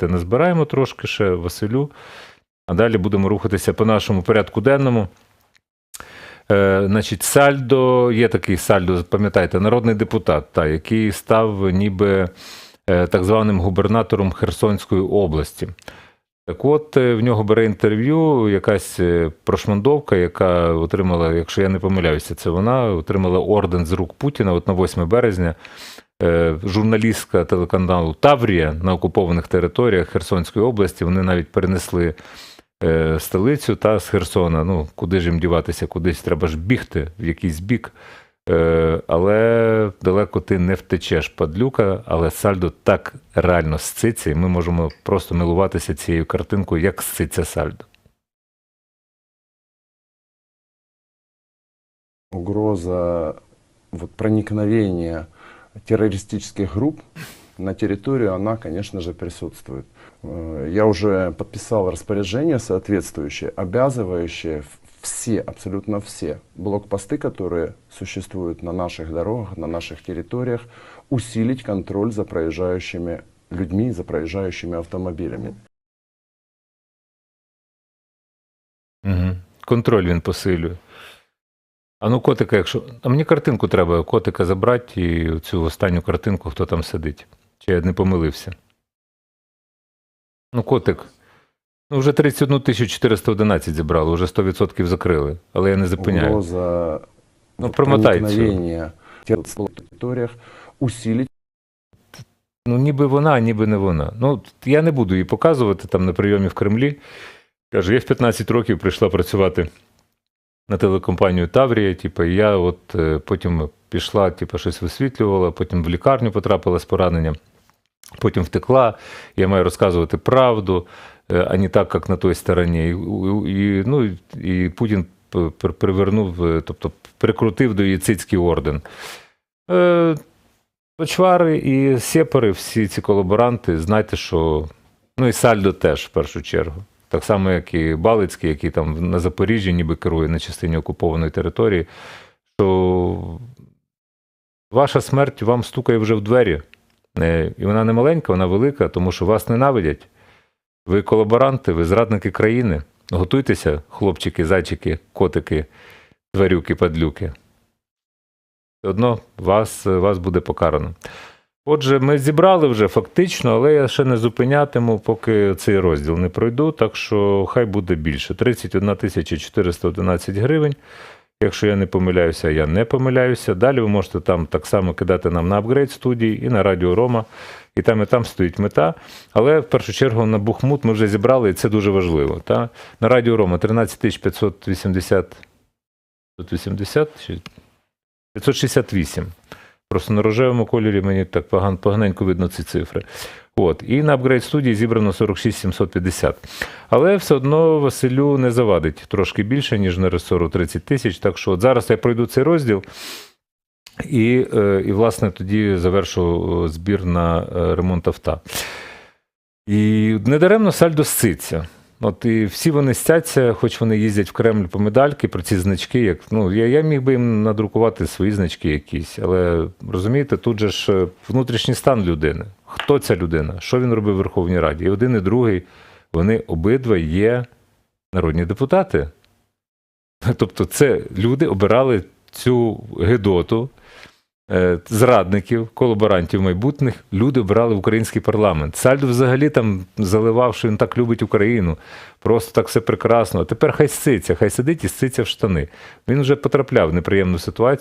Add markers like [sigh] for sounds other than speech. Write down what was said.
Назбираємо трошки ще Василю, а далі будемо рухатися по нашому порядку денному. Е, значить, Сальдо, є такий Сальдо, пам'ятаєте, народний депутат, та, який став ніби е, так званим губернатором Херсонської області. Так от, е, в нього бере інтерв'ю якась е, прошмандовка, яка отримала, якщо я не помиляюся, це вона отримала орден з рук Путіна от на 8 березня. Е, Журналістка телеканалу Таврія на окупованих територіях Херсонської області. Вони навіть перенесли е, столицю та з Херсона. Ну, куди ж їм діватися, кудись треба ж бігти в якийсь бік. Е, але далеко ти не втечеш, падлюка, але сальдо так реально сциться, і ми можемо просто милуватися цією картинкою, як сциться сальдо. угроза вот, террористических групп на территорию, она, конечно же, присутствует. Э, Я уже подписал распоряжение соответствующее, обязывающее в- все, абсолютно все блокпосты, которые существуют на наших дорогах, на наших территориях, усилить контроль за проезжающими людьми, за проезжающими автомобилями. Угу. Контроль він посилює. А ну, котика, якщо. А мені картинку треба, котика забрати і цю останню картинку, хто там сидить. Чи я не помилився? Ну, котик. Ну, вже 31 411 зібрали, вже 100% закрили. Але я не зупиняю. Угроза Ну, промотай цю. территориях, усилить Ну, ніби вона, ніби не вона. Ну, я не буду її показувати там на прийомі в Кремлі. Каже, я в 15 років прийшла працювати на телекомпанію Таврія, типу, і я от е, потім пішла, типу, щось висвітлювала, потім в лікарню потрапила з пораненням, потім втекла. Я маю розказувати правду, е, а не так, як на той стороні. І, і, ну, і Путін привернув, е, тобто прикрутив до її цицький орден. Почвари і сепари, всі ці колаборанти, знайте, що. Ну і Сальдо теж в першу чергу. Так само, як і Балицький, який там на Запоріжжі ніби керує на частині окупованої території, що ваша смерть вам стукає вже в двері. Е, І вона не маленька, вона велика, тому що вас ненавидять. Ви колаборанти, ви зрадники країни. Готуйтеся, хлопчики, зайчики, котики, тварюки, падлюки одно вас, вас буде покарано. Отже, ми зібрали вже фактично, але я ще не зупинятиму, поки цей розділ не пройду, так що хай буде більше. 31 тисяча 411 гривень. Якщо я не помиляюся, я не помиляюся. Далі ви можете там так само кидати нам на апгрейд студії і на Радіо Рома. І там і там стоїть мета. Але в першу чергу на Бухмут ми вже зібрали, і це дуже важливо. Та? На Радіо Рома 13 580 580 568. Просто на рожевому кольорі мені так поган, поганенько видно ці цифри. От. І на апгрейд студії зібрано 46 750. Але все одно Василю не завадить трошки більше, ніж на ресору 30 тисяч. Так що от зараз я пройду цей розділ. І, е, і власне, тоді завершу е, збір на е, ремонт авто. І недаремно сальдо сциться. От і всі вони стяться, хоч вони їздять в Кремль по медальки про ці значки. Як, ну, я, я міг би їм надрукувати свої значки якісь, але розумієте, тут же ж е, внутрішній стан людини. Хто ця людина? Що він робив в Верховній Раді? І один, і другий, вони обидва є народні депутати. [laughs] Тобто, це люди обирали цю гидоту. Е, Зрадників, колаборантів майбутніх люди брали в український парламент. Сальдо взагалі там заливав, що він так любить Україну. Просто так все прекрасно. А тепер хай сциться, хай сидить і сциться в штани. Він вже потрапляв в неприємну ситуацію.